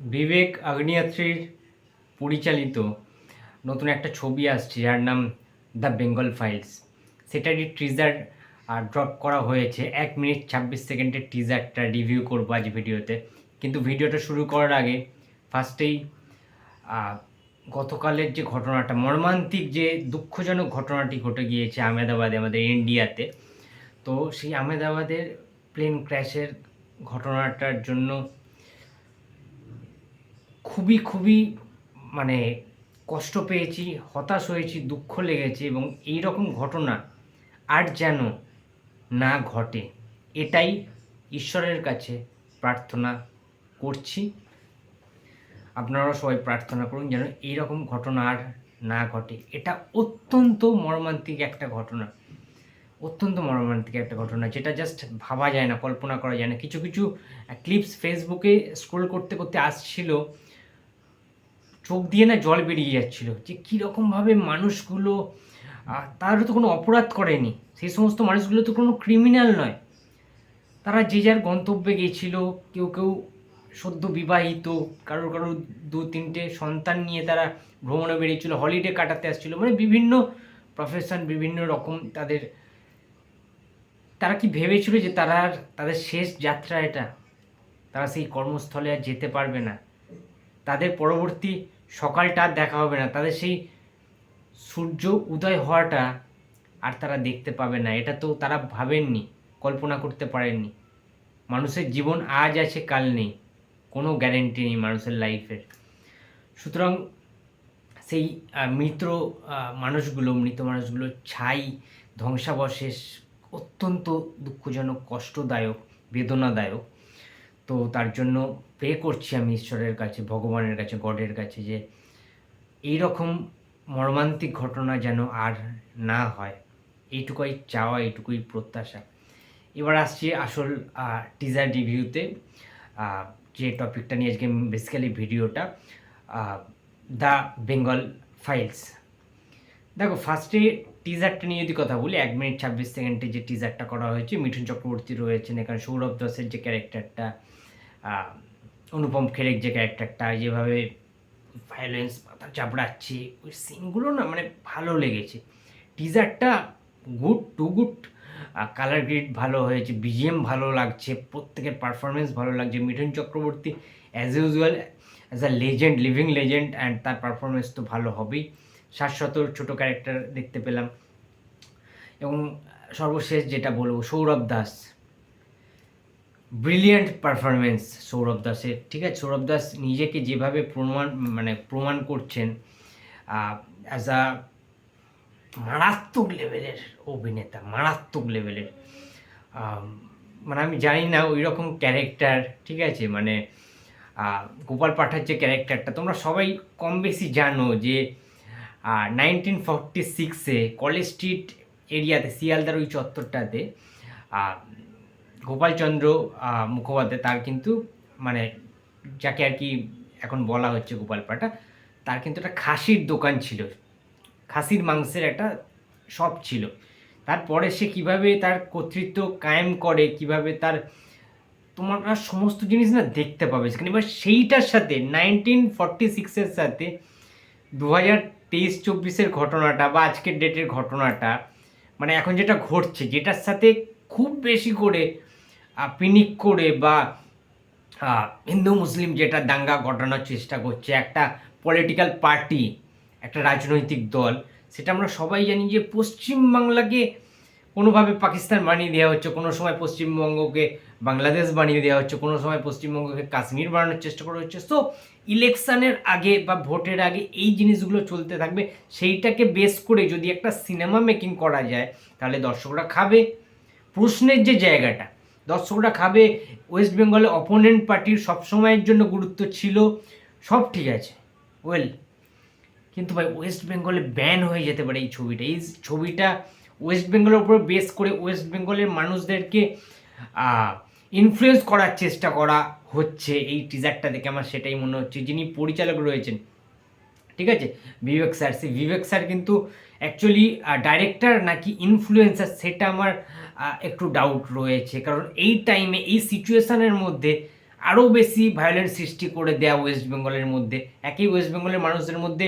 বিবেক আগ্নেয়াত্রীর পরিচালিত নতুন একটা ছবি আসছে, যার নাম দ্য বেঙ্গল ফাইলস। সেটারই টিজার ড্রপ করা হয়েছে। এক মিনিট ছাব্বিশ সেকেন্ডের টিজারটা রিভিউ করব আজ ভিডিওতে। কিন্তু ভিডিওটা শুরু করার আগে ফার্স্টেই গতকালের যে ঘটনাটা, মর্মান্তিক যে দুঃখজনক ঘটনাটি ঘটে গিয়েছে আহমেদাবাদে, আমাদের ইন্ডিয়াতে। তো সেই আহমেদাবাদের প্লেন ক্র্যাশের ঘটনাটার জন্য খুবই খুবই মানে কষ্ট পেয়েছি, হতাশ হয়েছি, দুঃখ লেগেছে এবং এই রকম ঘটনা আর যেন না ঘটে, এটাই ঈশ্বরের কাছে প্রার্থনা করছি। আপনারাও সবাই প্রার্থনা করুন যেন এইরকম ঘটনা আর না ঘটে। এটা অত্যন্ত মর্মান্তিক একটা ঘটনা। অত্যন্ত মর্মান্তিক একটা ঘটনা, যেটা জাস্ট ভাবা যায় না, কল্পনা করা যায় না। কিছু কিছু ক্লিপস ফেসবুকে স্ক্রোল করতে করতে আসছিল। চোখ দিয়ে না জল বেরিয়ে যাচ্ছিল যে কীরকমভাবে মানুষগুলো তারা তো কোনো অপরাধ করেনি। সেই সমস্ত মানুষগুলো তো কোনো ক্রিমিনাল নয়। তারা যে যার গন্তব্যে গিয়েছিল, কেউ কেউ সদ্য বিবাহিত, কারোর কারোর দু তিনটে সন্তান নিয়ে তারা ভ্রমণে বেরিয়েছিল হলিডে কাটাতে আসছিল মানে বিভিন্ন প্রফেশন বিভিন্ন রকম তাদের, তারা কি ভেবেছিল যে তারা তাদের শেষ যাত্রা এটা? তারা সেই কর্মস্থলে আর যেতে পারবে না। তাদের পরবর্তী সকালটা আর দেখা হবে না। তাদের সেই সূর্য উদয় হওয়াটা আর তারা দেখতে পাবে না। এটা তো তারা ভাবেননি, কল্পনা করতে পারেননি। মানুষের জীবন আজ আছে, কাল নেই। কোনো গ্যারেন্টি নেই মানুষের লাইফের সুতরাং সেই মৃত মানুষগুলো মৃত মানুষগুলো ছাই, ধ্বংসাবশেষ অত্যন্ত দুঃখজনক, কষ্টদায়ক, বেদনাদায়ক। তো তার জন্য প্রে করছি আমি ঈশ্বরের কাছে, ভগবানের কাছে, গডের কাছে যে এই রকম মর্মান্তিক ঘটনা যেন আর না হয়। এইটুকুই চাওয়া, এইটুকুই প্রত্যাশা। এবার আসছি আসল টিজার রিভিউতে যে টপিকটা নিয়ে আজকে বেসিক্যালি ভিডিওটা দ্য বেঙ্গল ফাইলস দেখো ফার্স্টে টিজারটা নিয়ে যদি কথা বলি, এক মিনিট ছাব্বিশ সেকেন্ডে যে টিজারটা করা হয়েছে, মিঠুন চক্রবর্তী রয়েছেন এখানে, সৌরভ দাসের যে ক্যারেক্টারটা অনুপম খেরের যে ক্যারেক্টারটা যেভাবে ভায়োলেন্স মাথা চাপড়াচ্ছে, ওই সিনগুলো না মানে ভালো লেগেছে। টিজারটা good to good colour grade ভালো হয়েছে বিজিএম ভালো লাগছে, প্রত্যেকের পারফরমেন্স ভালো লাগছে। Mithun Chakraborty as usual as a legend living legend and তার পারফরমেন্স তো ভালো হবেই। শাশ্বতর ছোটো ক্যারেক্টার দেখতে পেলাম। এবং সর্বশেষ যেটা বলব, সৌরভ দাস। ব্রিলিয়ান্ট পারফরমেন্স সৌরভ দাসের ঠিক আছে? সৌরভ দাস নিজেকে যেভাবে প্রমাণ মানে প্রমাণ করছেন অ্যাজ আ মারাত্মক লেভেলের অভিনেতা, মারাত্মক লেভেলের মানে আমি জানি না ওই রকম ক্যারেক্টার ঠিক আছে? মানে গোপাল পাঠার যে ক্যারেক্টারটা তোমরা সবাই কম বেশি জানো যে নাইনটিন ফর্টি সিক্সে কলেজ স্ট্রিট এরিয়াতে শিয়ালদার ওই চত্বরটাতে গোপালচন্দ্র মুখোপাধ্যায়, তার কিন্তু মানে যাকে আর কি এখন বলা হচ্ছে গোপাল পাঠা তার কিন্তু একটা খাসির দোকান ছিল। খাসির মাংসের একটা শপ ছিল। তারপরে সে কীভাবে তার কর্তৃত্ব কায়েম করে, কীভাবে তার তোমার সমস্ত জিনিস না দেখতে পাবে সেখানে। এবার সেইটার সাথে নাইনটিন ফর্টি সিক্সের সাথে দু হাজার তেইশ চব্বিশের ঘটনাটা বা আজকের ডেটের ঘটনাটা মানে এখন যেটা ঘটছে, যেটার সাথে খুব বেশি করে পিনিক করে বা হিন্দু, মুসলিম যেটা দাঙ্গা ঘটানোর চেষ্টা করছে, একটা পলিটিক্যাল পার্টি একটা রাজনৈতিক দল, সেটা আমরা সবাই জানি যে পশ্চিমবাংলাকে কোনোভাবে পাকিস্তান বানিয়ে দেওয়া হচ্ছে, কোনো সময় পশ্চিমবঙ্গকে বাংলাদেশ বানিয়ে দেওয়া হচ্ছে, কোনো সময় পশ্চিমবঙ্গকে কাশ্মীর বানানোর চেষ্টা করা হচ্ছে। সো ইলেকশানের আগে বা ভোটের আগে এই জিনিসগুলো চলতে থাকবে, সেইটাকে বেস করে যদি একটা সিনেমা মেকিং করা যায়, তাহলে দর্শকরা খাবে। প্রশ্নের যে জায়গাটা দর্শকরা খাবে। ওয়েস্ট বেঙ্গলে অপোনেন্ট পার্টির সবসময়ের জন্য গুরুত্ব ছিল। সব ঠিক আছে। ওয়েল কিন্তু ভাই ওয়েস্ট বেঙ্গলে ব্যান হয়ে যেতে পারে এই ছবিটা। এই ছবিটা ওয়েস্ট বেঙ্গলের উপর বেস করে ওয়েস্ট বেঙ্গলের মানুষদেরকে ইনফ্লুয়েন্স করার চেষ্টা করা হচ্ছে। এই টিজারটা দেখে আমার সেটাই মনে হচ্ছে। যিনি পরিচালক রয়েছেন ঠিক আছে? বিবেক স্যার, সেই বিবেক স্যার কিন্তু অ্যাকচুয়ালি ডাইরেক্টর নাকি ইনফ্লুয়েন্সার সেটা আমার একটু ডাউট রয়েছে। কারণ এই টাইমে এই সিচুয়েশানের মধ্যে আরও বেশি ভায়োলেন্স সৃষ্টি করে দেয়া ওয়েস্ট বেঙ্গলের মধ্যে। একই ওয়েস্ট বেঙ্গলের মানুষদের মধ্যে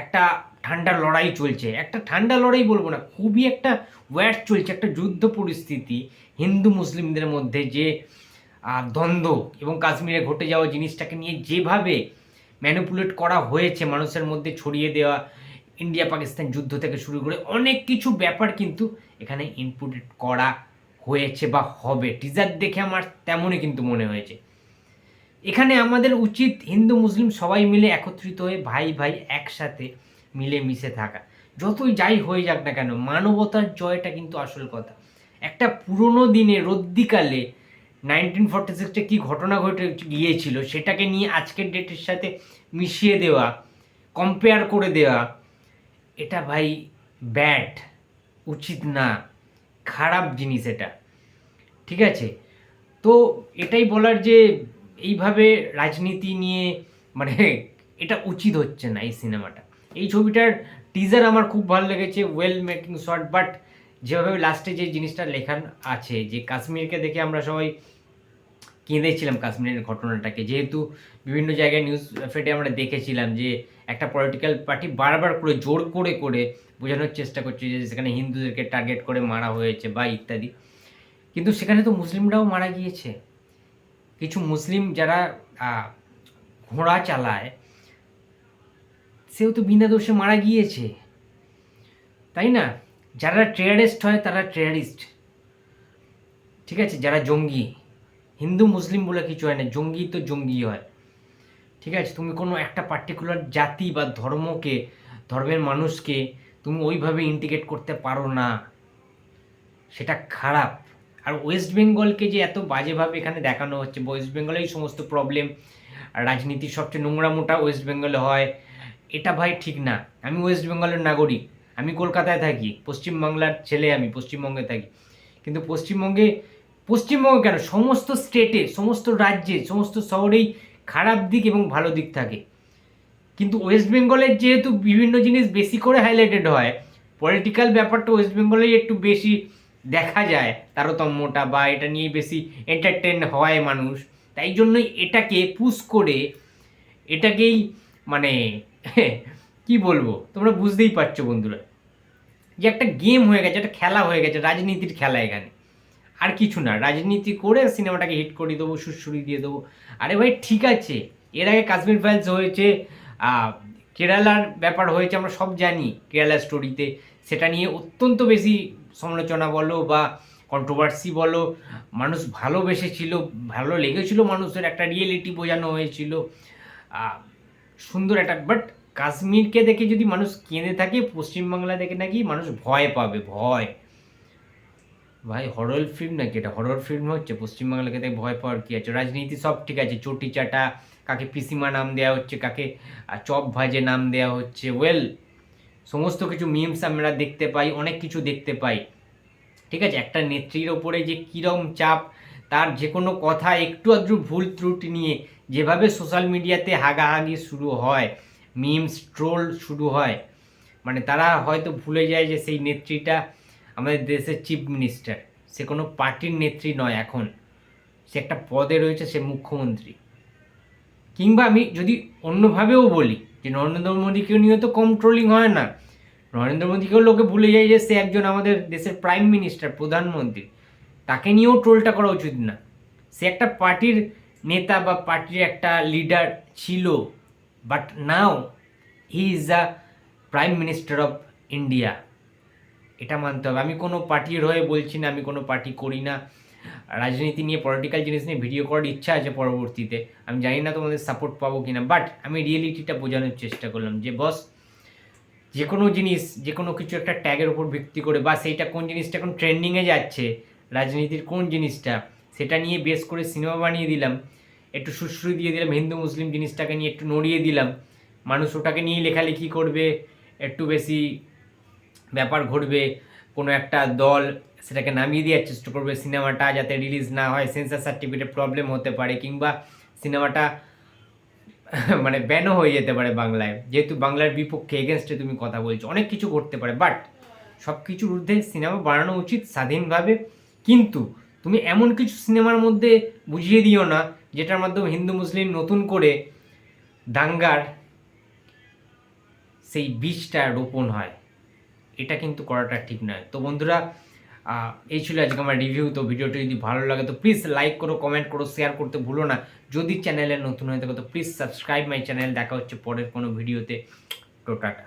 একটা ঠান্ডা লড়াই চলছে। একটা ঠান্ডা লড়াই বলব না, খুবই একটা ওয়ার চলছে। একটা যুদ্ধ পরিস্থিতি হিন্দু মুসলিমদের মধ্যে যে দ্বন্দ্ব এবং কাশ্মীরে ঘটে যাওয়া জিনিসটাকে নিয়ে যেভাবে ম্যানিপুলেট করা হয়েছে মানুষের মধ্যে ছড়িয়ে দেওয়া ইন্ডিয়া পাকিস্তান যুদ্ধ থেকে শুরু করে অনেক কিছু ব্যাপার কিন্তু এখানে ইনপুটেড করা হয়েছে বা হবে। টিজার দেখে আমার তেমনই কিন্তু মনে হয়েছে। এখানে আমাদের উচিত হিন্দু, মুসলিম সবাই মিলে একত্রিত হয়ে ভাই ভাই একসাথে মিলে মিশে থাকা। যতই যাই হয়ে যাক না কেন, মানবতার জয়টা কিন্তু আসল কথা। একটা পুরনো দিনে রদ্দিকালে নাইনটিন ফর্টি সিক্সে কী ঘটনা ঘটে গিয়েছিল সেটাকে নিয়ে আজকের ডেটের সাথে মিশিয়ে দেওয়া কম্পেয়ার করে দেওয়া, এটা ভাই ব্যাড উচিত না, খারাপ জিনিস এটা, ঠিক আছে? তো এটাই বলার যে এইভাবে রাজনীতি নিয়ে মানে এটা উচিত হচ্ছে না এই সিনেমাটা। এই ছবিটার টিজার আমার খুব ভালো লেগেছে ওয়েল মেকিং শর্ট বাট যেভাবে লাস্টে যে জিনিসটা লেখান আছে, যে কাশ্মীরকে দেখে আমরা সবাই কেঁদেছিলাম কাশ্মীরের ঘটনাটাকে। যেহেতু বিভিন্ন জায়গায় নিউজ ফেটে আমরা দেখেছিলাম যে, একটা পলিটিক্যাল পার্টি বারবার করে, জোর করে করে বোঝানোর চেষ্টা করছে যে, সেখানে হিন্দুদেরকে টার্গেট করে মারা হয়েছে বা ইত্যাদি। কিন্তু সেখানে তো মুসলিমরাও মারা গিয়েছে। কিছু মুসলিম যারা ঘোড়া চালায়, সেও তো বিনা দোষে মারা গিয়েছে। তাই না? যারা ট্রেয়ারিস্ট হয়, তারা ট্রেয়ারিস্ট ঠিক আছে? যারা জঙ্গি। হিন্দু, মুসলিম বলে কিছু হয় না, জঙ্গি তো জঙ্গি হয়। ঠিক আছে? তুমি কোনো একটা পার্টিকুলার জাতি বা ধর্মকে, ধর্মের মানুষকে তুমি ওইভাবে ইন্টিগ্রেট করতে পারো না। সেটা খারাপ। আর ওয়েস্ট বেঙ্গলকে যে এত বাজেভাবে এখানে দেখানো হচ্ছে ওয়েস্ট বেঙ্গলে এই সমস্ত প্রবলেম রাজনীতির সবচেয়ে নোংরামোটা ওয়েস্ট বেঙ্গলে হয়, এটা ভাই ঠিক না। আমি ওয়েস্ট বেঙ্গলের নাগরিক। আমি কলকাতায় থাকি, পশ্চিমবাংলার ছেলে আমি, পশ্চিমবঙ্গে থাকি। কিন্তু পশ্চিমবঙ্গে পশ্চিমবঙ্গে কেন? সমস্ত স্টেটে সমস্ত রাজ্যে, সমস্ত শহরেই খারাপ দিক এবং ভালো দিক থাকে। কিন্তু ওয়েস্ট বেঙ্গলের যেহেতু বিভিন্ন জিনিস বেশি করে হাইলাইটেড হয় পলিটিক্যাল ব্যাপারটা ওয়েস্ট বেঙ্গলেই একটু বেশি দেখা যায়, তারতম্যটা বা এটা নিয়ে বেশি এন্টারটেন হয় মানুষ। তাই জন্যই এটাকে পুশ করে, এটাকেই মানে কি বলব? তোমরা বুঝতেই পারছ বন্ধুরা। যে একটা গেম হয়ে গেছে, একটা খেলা হয়ে গেছে, রাজনীতির খেলা এখানে। আর কিছু না, রাজনীতি করে সিনেমাটাকে হিট করে দেবো সুরসুরি দিয়ে দেবো। আরে ভাই, ঠিক আছে, এর আগে কাশ্মীর ফাইলস হয়েছে কেরালার ব্যাপার হয়েছে, আমরা সব জানি কেরালা স্টোরিতে সেটা নিয়ে অত্যন্ত বেশি সমালোচনা বলো বা কন্ট্রোভার্সি বলো, মানুষ ভালোবেসেছিল, ভালো লেগেছিল মানুষের, একটা রিয়েলিটি বোঝানো হয়েছিল সুন্দর একটা বাট কাশ্মীরকে দেখে যদি মানুষ কেঁদে থাকে, পশ্চিমবাংলা দেখে নাকি মানুষ ভয় পাবে, ভয়। ভাই হরর ফিল্ম নাকি এটা? হরর ফিল্ম হচ্ছে পশ্চিমবাংলাকে দেখে ভয় পাওয়ার কি আছে? রাজনীতি সব ঠিক আছে, চটি চাটা, কাকে পিসিমা নাম দেওয়া হচ্ছে, কাকে চপ ভাজে নাম দেওয়া হচ্ছে। ওয়েল সমস্ত কিছু মিমস আমরা দেখতে পাই, অনেক কিছু দেখতে পাই। ঠিক আছে, একটা নেত্রীর ওপরে যে কীরকম চাপ, তার যে কোনো কথা, একটু আধটু ভুল ত্রুটি নিয়ে যেভাবে সোশ্যাল মিডিয়াতে হাগাহাগি শুরু হয় মিমস ট্রোল শুরু হয় মানে তারা হয়তো ভুলে যায় যে সেই নেত্রীটা আমাদের দেশের চিফ মিনিস্টার সে কোনো পার্টির নেত্রী নয় এখন। সে একটা পদে রয়েছে, সে মুখ্যমন্ত্রী। কিংবা আমি যদি অন্যভাবেও বলি যে নরেন্দ্র মোদীকেও নিয়ে তো কম ট্রোলিং হয় না। নরেন্দ্র মোদীকেও লোকে ভুলে যায় যে সে একজন আমাদের দেশের প্রাইম মিনিস্টার প্রধানমন্ত্রী। তাকে নিয়েও ট্রোলটা করা উচিত না। সে একটা পার্টির নেতা বা পার্টির একটা লিডার ছিল but now he is the prime minister of India এটা মানতে হবে। আমি কোনো পার্টির হয়ে বলছি না, আমি কোনো পার্টি করি না। রাজনীতি নিয়ে পলিটিক্যাল জিনিস নিয়ে ভিডিও করার ইচ্ছা আছে পরবর্তীতে। আমি জানি না তোমাদের সাপোর্ট পাবো কি না বাট আমি রিয়েলিটিটা বোঝানোর চেষ্টা করলাম যে বস যে কোনো জিনিস যে কোনো কিছু একটা ট্যাগের উপর ভিত্তি করে, বা সেইটা কোন জিনিসটা এখন ট্রেন্ডিংয়ে যাচ্ছে, রাজনীতির কোন জিনিসটা, সেটা নিয়ে বেস করে সিনেমা বানিয়ে দিলাম, একটু সুশ্রী দিয়ে দিলাম, হিন্দু, মুসলিম জিনিসটাকে নিয়ে একটু নড়িয়ে দিলাম। মানুষ ওটাকে নিয়ে লেখালেখি করবে, একটু বেশি ব্যাপার ঘটবে, কোনো একটা দল সেটাকে নামিয়ে দেওয়ার চেষ্টা করবে, সিনেমাটা যাতে রিলিজ না হয় সেন্সার সার্টিফিকেটে প্রবলেম হতে পারে কিংবা সিনেমাটা মানে ব্যানও হয়ে যেতে পারে বাংলায়। যেহেতু বাংলার বিপক্ষে এগেনস্টে তুমি কথা বলছো, অনেক কিছু ঘটতে পারে বাট সব কিছুর ঊর্ধ্বে সিনেমা বানানো উচিত স্বাধীনভাবে। কিন্তু তুমি এমন কিছু সিনেমার মধ্যে বুঝিয়ে দিও না, যেটার মাধ্যমে হিন্দু, মুসলিম নতুন করে দাঙ্গার সেই বীজটা রোপণ হয়। এটা কিন্তু করাটা ঠিক নয়। তো বন্ধুরা এই ছিল আজকে আমার রিভিউ তো ভিডিওটি যদি ভালো লাগে তো প্লিজ লাইক করো কমেন্ট করো শেয়ার করতে ভুলো না। যদি চ্যানেলে নতুন হয়ে থাকো তো প্লিজ সাবস্ক্রাইব মাই চ্যানেল দেখা হচ্ছে পরের কোনো ভিডিওতে টোটাটা